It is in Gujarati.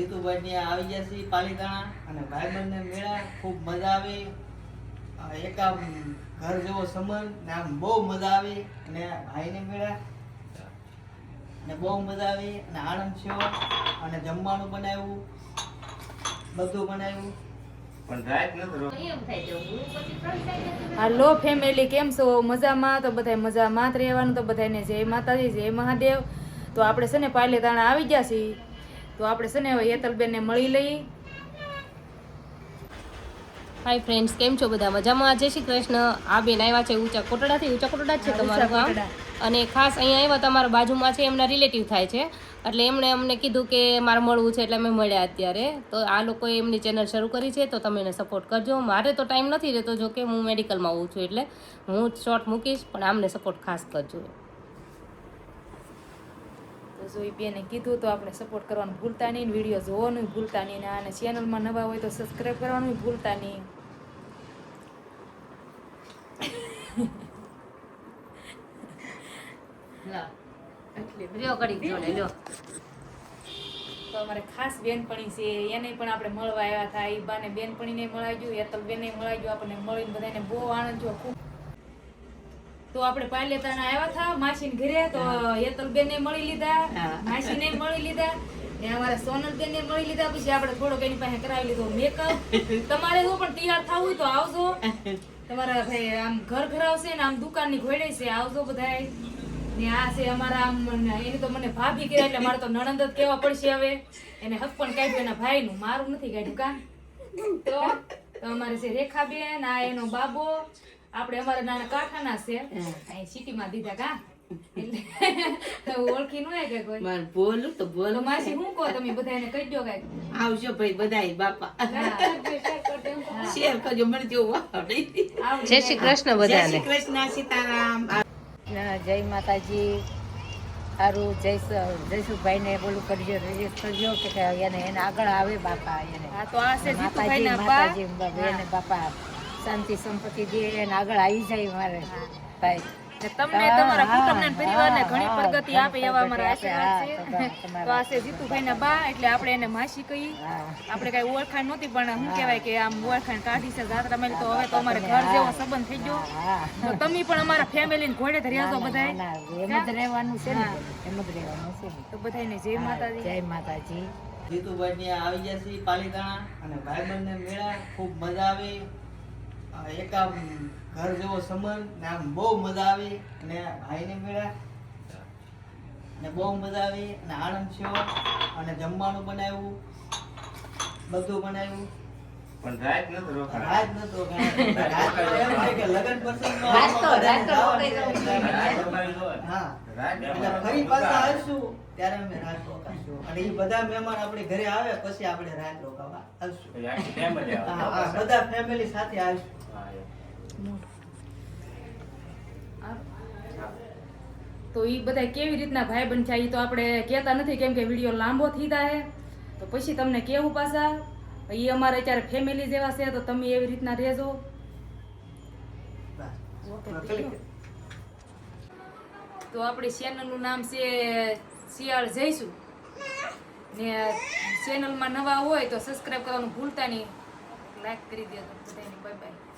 જીતુભાઈ ને આવી ગયા છે પાલીતાણા અને ભાઈબંધને મેળા ખૂબ મજા આવી. એક આમ ઘર જેવો સંબંધ ને આમ બહુ મજા આવી. અને ભાઈને મેળા ને બહુ મજા આવી. અને આનંદ થયો અને જમવાનું બનાવ્યું. બધું બનાવ્યું. પણ રાત નથી હાલો ફેમિલી કેમ છો? મજામાં? તો બધાય મજામાં જ રહેવાનું. તો બધાને જય માતાજી જય મહાદેવ. તો આપણે છે ને પાલેતાણા આવી ગયા છીએ. તો આપણે છે ને હવે હેતલબેનને મળી લઈ. હાય ફ્રેન્ડ્સ કેમ છો બધા? મજામાં? જય શ્રી કૃષ્ણ. આ બેન આવ્યા છે ઊંચા કોટડાથી. ઊંચા કોટડા છે તમારું ગામ? અને ખાસ અહીંયા આવ્યા તમારા બાજુમાં છે એમના રિલેટિવ થાય છે. એટલે એમણે અમને કીધું કે મારે મળવું છે એટલે અમે મળ્યા અત્યારે. તો આ લોકોએ એમની ચેનલ શરૂ કરી છે તો તમે એને સપોર્ટ કરજો. મારે તો ટાઈમ નથી રહેતો જો કે હું મેડિકલમાં હોઉં છું એટલે હું શોર્ટ મૂકીશ પણ આમને સપોર્ટ ખાસ કરજો. જો એ બેને કીધું તો આપણે સપોર્ટ કરવાનું ભૂલતા નહીં વીડિયો જોવાનું ભૂલતા નહીં અને ચેનલમાં નવા હોય તો સબસ્ક્રાઈબ કરવાનું ભૂલતા નહીં. તો અમારે ખાસ બેનપણી છે એને પણ આપણે મળવા આવ્યા હતા. એ બાને બેનપણીને મળાવી ગયું હેતલ બેને મળાવી ગયું આપણને મળીને બધાને બહુ આનંદ જો ખૂબ તો આપણે પાલેતાના આવ્યા હતા માસીને ઘરે તો યતલબેન બેને મળી લીધા માસીને મળી લીધા ને અમારા સોનલ ને મળી લીધા પછી આપણે થોડોક એની પાસે કરાવી લીધો મેકઅપ તમારે જો પણ તૈયાર થવું હોય તો આવજો. તમારા ભાઈ આમ ઘર ઘરાવશે ને આમ દુકાનની ઘોડે છે આવજો બધાય. ને આ છે અમારા આમ એને તો મને ભાભી કહેવાય એટલે મારે તો નણંદ જ કહેવા પડશે હવે. એને હક પણ કાઢ્યું એના ભાઈનું મારું નથી કાઢ્યું કા? તો તો અમારે છે રેખાબેન આ એનો બાબો આપણે અમારા નાના કાંઠાના છે. અહીં સિટીમાં દીધા કા? ઓળખી ન કે કોઈ? મારે બોલું તો તો બોલું માસી હું કહો તમે? બધા એને કહી દો કાંઈક. આવજો ભાઈ બધાય બાપા. શેર કરજો મને જેવું આવડે આવડે. જય શ્રી કૃષ્ણ જય શ્રી કૃષ્ણ સીતારામ. જય માતાજી. સારું જય જયસુભાઈને બોલું કરજો રજત કરજો કે કે એને એને આગળ આવે બાપા એને. હા તો આ છે માતાજી માતાજી બાપા શાંતિ સંપત્તિ દે અને આગળ આવી જાય મારે. ભાઈ. તમને તમારા કુટુંબને પરિવાર પરિવારને ઘણી પ્રગતિ આપે એવા અમારા આશીર્વાદ છે. તો આ છે જીતુભાઈના બા એટલે આપણે એને માસી કહી આપણે કઈ ઓળખાણ નહોતી પણ શું કહેવાય કે આમ ઓળખાણ કાઢી છે જાત્રા મેલ તો હવે તો અમારે ઘર જેવો સંબંધ થઈ ગયો. તો તમે પણ અમારા ફેમિલીને ઘોડે ધર્યા છો બધાય એમ જ રહેવાનું છે ને. એમ જ રહેવાનું છે તો બધાને જય માતાજી. જય માતાજી. જીતુભાઈ ને આવી ગયા છે પાલીતાણા અને ભાઈબંધને મેળા ખૂબ મજા આવે. એક આમ ઘર જેવો સંબંધ ને આમ બહુ મજા આવી અને ભાઈને મળ્યા. ને બહુ મજા આવી અને આનંદ થયો અને જમવાનું બનાવ્યું. બધું બનાવ્યું. પણ રાત નથી રોક રાત નતો. રાત કે લગ્ન પ્રસંગ રાત તો- રાત તો રોકાઈ એટલે હા. રાત ફરી પાછા આવશું. ત્યારે અમે રાત રોકાશું. અને એ બધા મહેમાન આપણે ઘરે આવે પછી આપણે રાત રોકાવા આવશું. હા, બધા ફેમિલી સાથે આવશું તો એ બધા કેવી રીતના ભાઈ બન છે એ તો આપણે કહેતા નથી કેમ કે વીડિયો લાંબો થઈ જાય તો પછી તમને કેવું પાછા? એ અમારે અત્યારે ફેમિલી જેવા છે તો તમે એવી રીતના રહેજો. તો આપણી ચેનલનું નામ છે શિયાળ જઈશું. ને ચેનલમાં નવા હોય તો સબસ્ક્રાઈબ કરવાનું ભૂલતા નહીં. લાઈક કરી દેજો બધાને બાય બાય